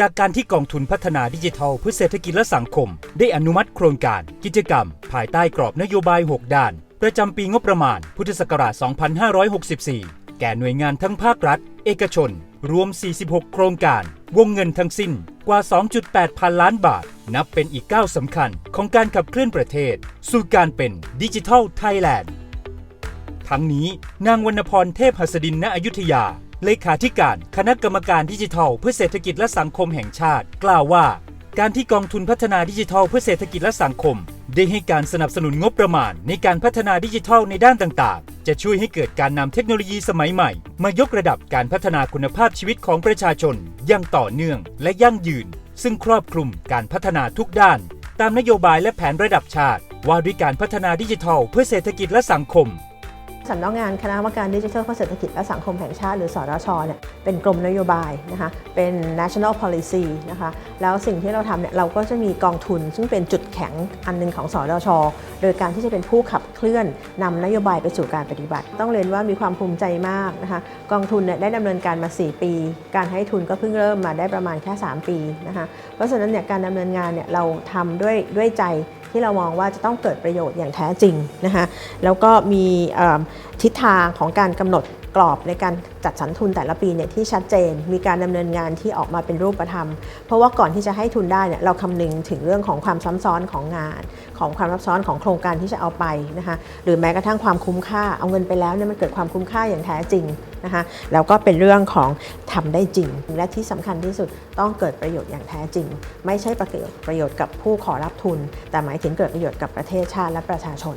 จากการที่กองทุนพัฒนาดิจิทัลเพื่อเศรษฐกิจและสังคม ได้อนุมัติโครงการกิจกรรม ภายใต้กรอบนโยบาย 6 ด้าน ประจำปีงบประมาณ พุทธศักราช 2564 แก่หน่วยงานทั้งภาครัฐ เอกชน รวม 46 โครงการ วงเงินทั้งสิ้นกว่า 2.8 พันล้านบาท นับเป็นอีกก้าวสำคัญของการขับเคลื่อนประเทศ สู่การเป็นดิจิทัลไทยแลนด์ ทั้งนี้นางวรรณพรเทพหัสดินณอยุธยา เลขาธิการคณะกรรมการดิจิทัล เพื่อเศรษฐกิจและสังคมแห่งชาติ กล่าวว่า การที่กองทุนพัฒนาดิจิทัล เพื่อเศรษฐกิจและสังคม ได้ให้การสนับสนุนงบประมาณ ในการพัฒนาดิจิทัลในด้านต่างๆ จะช่วยให้เกิดการนำเทคโนโลยีสมัยใหม่ มายกระดับการพัฒนาคุณภาพชีวิตของประชาชนอย่างต่อเนื่องและยั่งยืน ซึ่งครอบคลุมการพัฒนาทุกด้าน ตามนโยบายและแผนระดับชาติ ว่าด้วยการพัฒนาดิจิทัล เพื่อเศรษฐกิจและสังคม สำนักงานคณะกรรมการดิจิทัลเพื่อเศรษฐกิจและสังคมแห่งชาติหรือสรชเนี่ยเป็นกรมนโยบายนะคะเป็น national policy นะคะแล้วสิ่งที่เราทำเนี่ยเราก็จะมีกองทุน ซึ่งเป็นจุดแข็งอันหนึงของสรช โดยการที่จะเป็นผู้ขับเคลื่อนนำนโยบายไปสู่การปฏิบัติ ต้องเรียนว่ามีความภูมิใจมากนะคะกองทุนเนี่ยได้ดำเนินการมา 4 ปี การให้ทุนก็เพิ่งเริ่มมาได้ประมาณแค่ 3 ปีนะคะเพราะฉะนั้นเนี่ยการดำเนินงานเนี่ยเราทำด้วยด้วยใจ ที่เรามองว่าจะต้องเกิดประโยชน์อย่างแท้จริงนะคะแล้วก็มีทิศทางของการกำหนด กรอบในการจัดสรรทุนแต่ละปีเนี่ยที่ชัดเจน มีการดำเนินงานที่ออกมาเป็นรูปธรรม เพราะว่าก่อนที่จะให้ทุนได้เนี่ยเราคำนึงถึงเรื่องของความซ้ำซ้อนของงาน ของความซับซ้อนของโครงการที่จะเอาไปนะคะหรือแม้กระทั่งความคุ้มค่าเอาเงินไปแล้วเนี่ยมันเกิดความคุ้มค่าอย่างแท้จริงนะคะแล้วก็เป็นเรื่องของทำได้จริง และที่สำคัญที่สุดต้องเกิดประโยชน์อย่างแท้จริง ไม่ใช่ประโยชน์ประโยชน์กับผู้ขอรับทุน แต่หมายถึงเกิดประโยชน์กับประเทศชาติและประชาชน